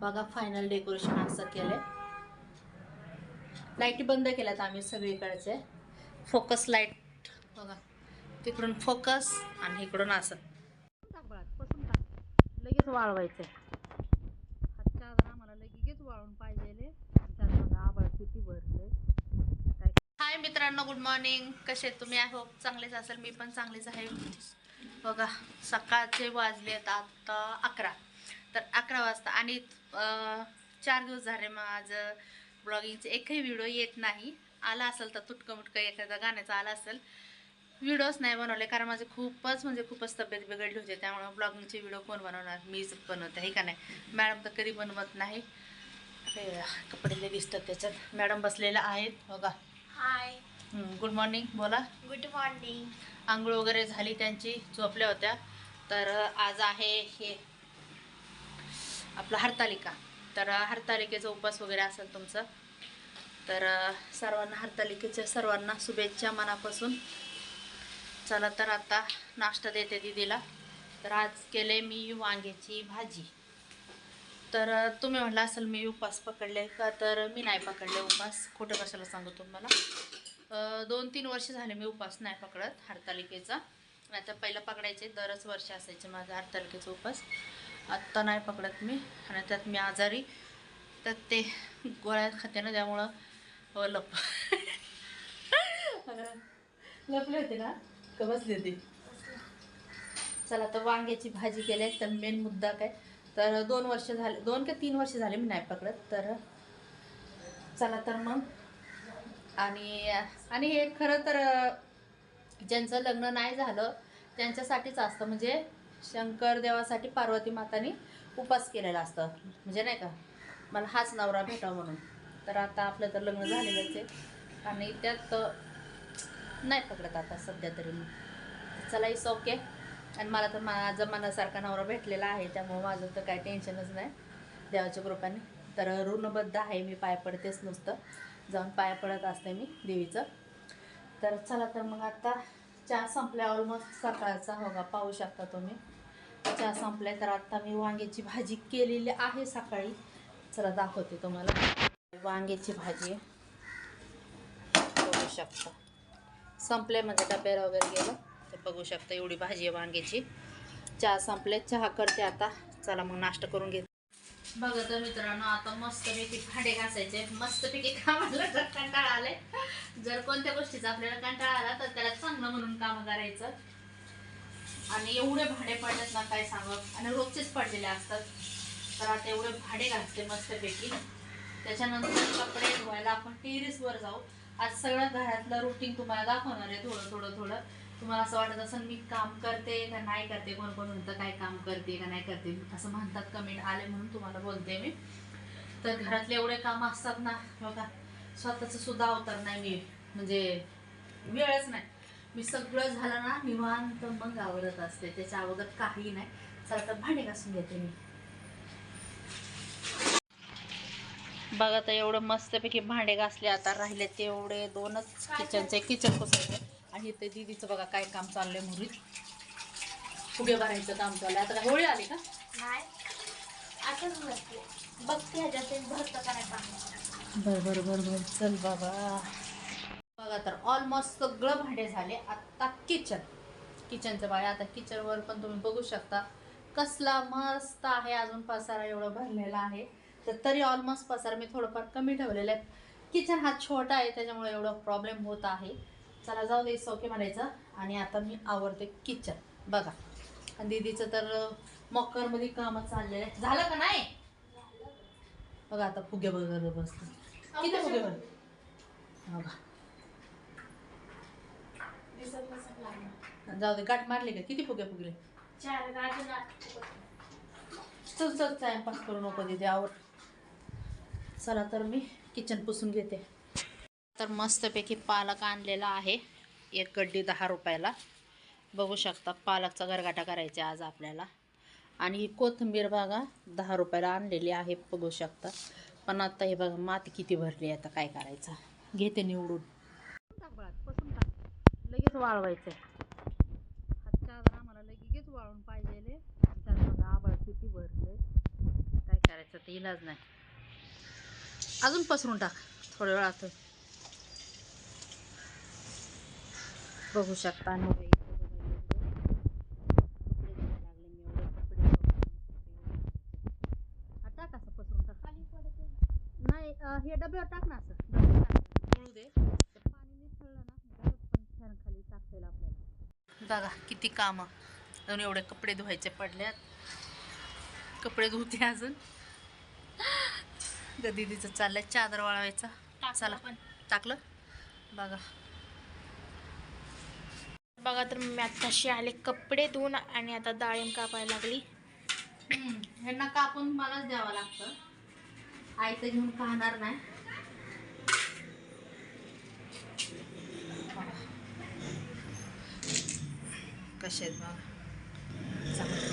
बघा final decoration असं केलंय. लाईटी बंद केल्यात आम्ही सगळीकडचे. फोकस लाइट बघा तिकडून फोकस आणि इकडून असं. लगेच वाळवायचंय. हातच्या आधार आम्हाला लगेच वाळून पाहिजे त्यात बघा आभाळ किती भरले. हाय मित्रांनो गुड मॉर्निंग कसे तुम्ही? आय होप चांगलेच असेल. मी पण चांगलीच आहे. बघा सकाळचे वाजलेत आता अकरा. तर अकरा वाजता. आणि चार दिवस झाले माझं ब्लॉगिंगचे एकही व्हिडिओ येत नाही. आला असेल तर तुटकं मुटकं एखादा गाण्याचा आला असेल. व्हिडिओज नाही बनवले कारण माझे खूपच म्हणजे खूपच तब्येत बिघडली होती. त्यामुळे ब्लॉगिंगचे व्हिडिओ कोण बनवणार? मीच बनवते हे का नाही? मॅडम तर कधी बनवत नाही. कपडे दिसतात त्याच्यात. मॅडम बसलेल्या आहेत बघा. हाय. गुड मॉर्निंग बोला. Good morning. आंघोळ वगैरे झाली त्यांची झोपल्या होत्या. तर आज आहे हे आपलं हरतालिका. तर हरतालिकेचा उपास वगैरे असेल तुमचं तर सर्वांना हरतालिकेच्या सर्वांना शुभेच्छा मनापासून. चला तर आता नाश्ता देते दीदीला. तर आज केले मी वांग्याची भाजी. तर तुम्ही म्हटलं असेल मी उपास पकडले का तर मी नाही पकडले उपास खोटं कशाला सांगू तुम्हाला? दोन तीन वर्ष झाले मी उपास नाही पकडत हरतालिकेचा. नाही तर पहिलं पकडायचे दरच वर्ष असायचे माझा हरतालिकेचा उपास आत्ता नाही पकडत मी. आणि त्यात मी आजारी. त्यात ते गोळ्या खाते ना त्यामुळं हो, लप. लपले होते ना? का बसले होते? चला तर वांग्याची भाजी केली. तर मेन मुद्दा काय? तर दोन वर्ष झाले दोन का तीन वर्ष झाले मी नाही पकडत. तर चला तर मग. आणि आणि हे खरं तर ज्यांचं लग्न नाही झालं त्यांच्यासाठीच असतं. म्हणजे शंकर देवासाठी पार्वती माताने उपास केलेला असतं. म्हणजे नाही का? मला हाच नवरा भेटावा म्हणून. तर आता आपलं तर लग्न झालेलंच आहे. आणि त्यात नाही पकडत आता सध्या तरी मी. चला इस ओके आणि मला तर माझा मनासारखा नवरा भेटलेला आहे. त्यामुळं माझं तर काही टेन्शनच नाही. देवाच्या कृपाने. तर ऋणबद्ध आहे. मी पाय पडतेच नुसतं. जाऊन पाय पडत असते मी देवीचं. तर चला तर मग आता चहा संपल्यावर मग सकाळचा होगा. पाहू शकता तुम्ही. चहा संपल्या तर आता मी वांग्याची भाजी केलेली आहे सकाळी. चला दाखवते तुम्हाला. वांग्याची भाजी. बघू शकता. संपले म्हणजे डब्याला वगैरे गेलं तर बघू शकता एवढी भाजी आहे वांग्याची. चहा संपले चहा करते आता. चला मग नाश्ता करून घेते. बघा तर मित्रांनो आता मस्तपैकी भांडे घासायचे. मस्तपैकी कामाला तर कंटाळा आले जर कोणत्या गोष्टीचा आपल्याला कंटाळा आला तर त्याला चांगलं म्हणून काम करायचं. आणि एवढे भांडे पडलेत ना काय सांगत आणि रोजचेच पडलेले असतात. तर आता एवढे भांडे घासते मस्तपैकी. त्याच्यानंतर कपडे धुवायला आपण टेरेसवर जाऊ. आज सगळं घरातलं रुटीन तुम्हाला दाखवणार आहे थोडं थोडं थोडं. तुम्हाला असं वाटत असेल मी काम करते का नाही करते कोण कोण म्हणतं काय काम करते का नाही करते? असं म्हणतात कमेंट आले म्हणून तुम्हाला बोलते मी. तर घरातले एवढे काम असतात ना बघा. स्वतःचं सुद्धा अवतार नाही मी म्हणजे वेळच नाही. मी सगळं झालं ना निवांत मग आवडत असते. त्याच्या अगोदर काही नाही. चला तर भांडे घासून घेते मी. बघा तर एवढं मस्तपैकी भांडे घासले. आता राहिले ते एवढे दोनच किचनचे किचन पुसायचे. आणि ते दिदीचं बघा काय काम चाललंय मुरीत. फुगे भरायचं काम चाललंय. आता काय होळी आली का? नाही. असंच बसते बघते ह्याच्यात भरतं का नाही पाणी बर बर बर बर. चल बाबा. बघा तर ऑलमोस्ट सगळं भांडे झाले. आता किचन किचनचं बाय आता किचनवर पण तुम्ही बघू शकता कसला मस्त आहे. अजून पसारा एवढा भरलेला आहे. तर तरी ऑलमोस्ट पसारा मी थोडंफार कमी ठेवलेला आहे. किचन हा छोटा आहे त्याच्यामुळे एवढं प्रॉब्लेम होत आहे. चला जाऊ दे सौके म्हणायचं. आणि आता मी आवडते किचन बघा. आणि दीदीचं तर मॉकरमध्ये कामं चाललेलं आहे. झालं का नाही? बघा आता फुगे बघत बसते किती फुगे बघा. दिसत नसत लागलं जाऊ दे गाठ मारली का? किती फुगे फुगले? चार चल चल टाइमपास करू नको तिथे आवर चला तर मी किचन पुसून घेते. तर मस्तपैकी पालक आणलेला आहे एक गड्डी दहा रुपयाला. बघू शकता पालकचा गरगाटा करायचा आज आपल्याला. आणि ही कोथिंबीर बघा दहा रुपयाला आणलेली आहे बघू शकता. पण आता हे बघा माती किती भरली आहे आता काय करायचं? घेते निवडून. लगेच वाळवायचं हातच्या आधार आम्हाला लगेच वाळून पाहिजे त्यात आभाळ किती भरले. काय करायचं ते इलाज नाही. अजून पसरून टाक. थोड्या वेळात बघू शकता कपडे हा, हे डब्यावर टाक ना असं. दे ते पाणी निथळलं ना डायरेक्ट पण फॅन खाली टाकता येईल आपल्याला बघा किती कामं. अजून एवढे कपडे धुवायचे पडल्यात. कपडे धुते अजून. दीदीचं चाललंय चादर वाळवायचा. चला. पण. टाकलं? बघा. बघा तर मी आत्ताशी आले कपडे धुवून आणि आता डाळिंब कापायला लागली. ह्यांना कापून मलाच द्यावं लागतं. आई तर घेऊन खाणार नाही. कसे आहेत बघा चांगले.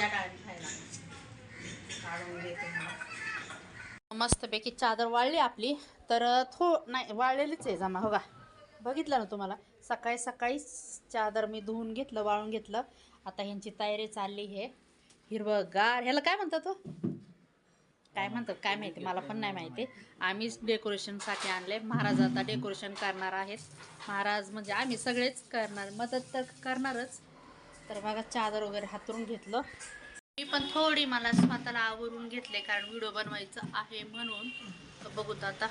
या डाळी खायला. काढून देते मस्तपैकी चादर वाळली आपली. तर थो नाही वाळलेलीच आहे जमा हो का? बघितलं ना तुम्हाला? सकाळी सकाळीच चादर मी धुवून घेतलं वाळून घेतलं. आता ह्यांची तयारी चालली आहे. हिरवंगार. ह्याला काय म्हणतात तो? काय म्हणतात काय माहिती? मला पण नाही माहिती. आम्हीच डेकोरेशनसाठी आणले महाराज आता डेकोरेशन करणार आहेत. महाराज म्हणजे आम्ही सगळेच करणार. मदत तर करणारच. तर बघा चादर वगैरे हातरून घेतलं. मी पण थोडी मला स्वतःला आवरून घेतले कारण व्हिडिओ बनवायचं आहे म्हणून. बघूत आता.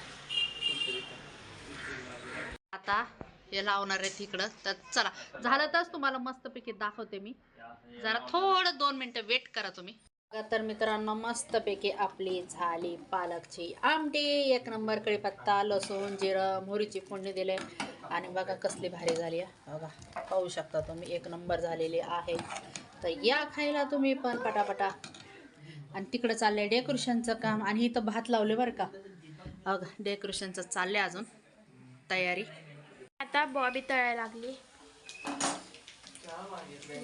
आता हे लावणार आहे तिकडं तर चला झालं तरच तुम्हाला मस्तपैकी दाखवते मी. जरा थोडं दोन मिनटं वेट करा तुम्ही. तर मित्रांनो मस्तपैकी आपली झाली पालकची आमटी. एक नंबर कडीपत्ता लसूण जिरं मोहरीची फोडणी दिले. आणि बघा कसली भारी झाली आहे बघा पाहू शकता तुम्ही एक नंबर झालेली आहे. तर या खायला तुम्ही पण पटापटा. आणि तिकडं चाललंय डेकोरेशनचं काम. आणि इथं भात लावले बरं का. अगं डेकोरेशनचं चाललंय अजून तयारी. आता बॉबी तळायला लागली.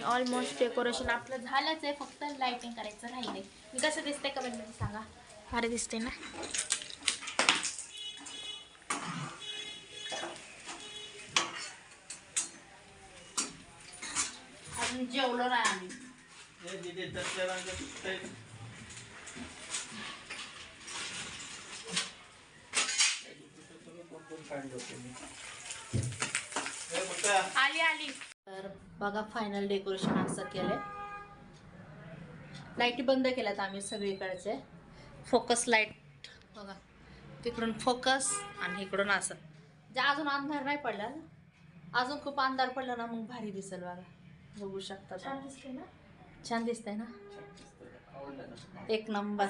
ऑलमोस्ट डेकोरेशन आपलं झालंच आहे फक्त लाइटिंग करायचं राहिले मी कसं दिसतंय कमेंटमध्ये सांगा. भारी दिसते ना? अजून जेवलो नाही आम्ही. आली आली. तर बघा फायनल डेकोरेशन असं केलंय. लाईटी बंद केल्यात आम्ही सगळीकडचे. फोकस लाइट बघा तिकडून फोकस आणि इकडून असं. जे अजून अंधार नाही पडला ना अजून खूप अंधार पडला ना मग भारी दिसेल बघा. बघू शकता छान. दिसते ना? छान दिसतंय ना? एक नंबर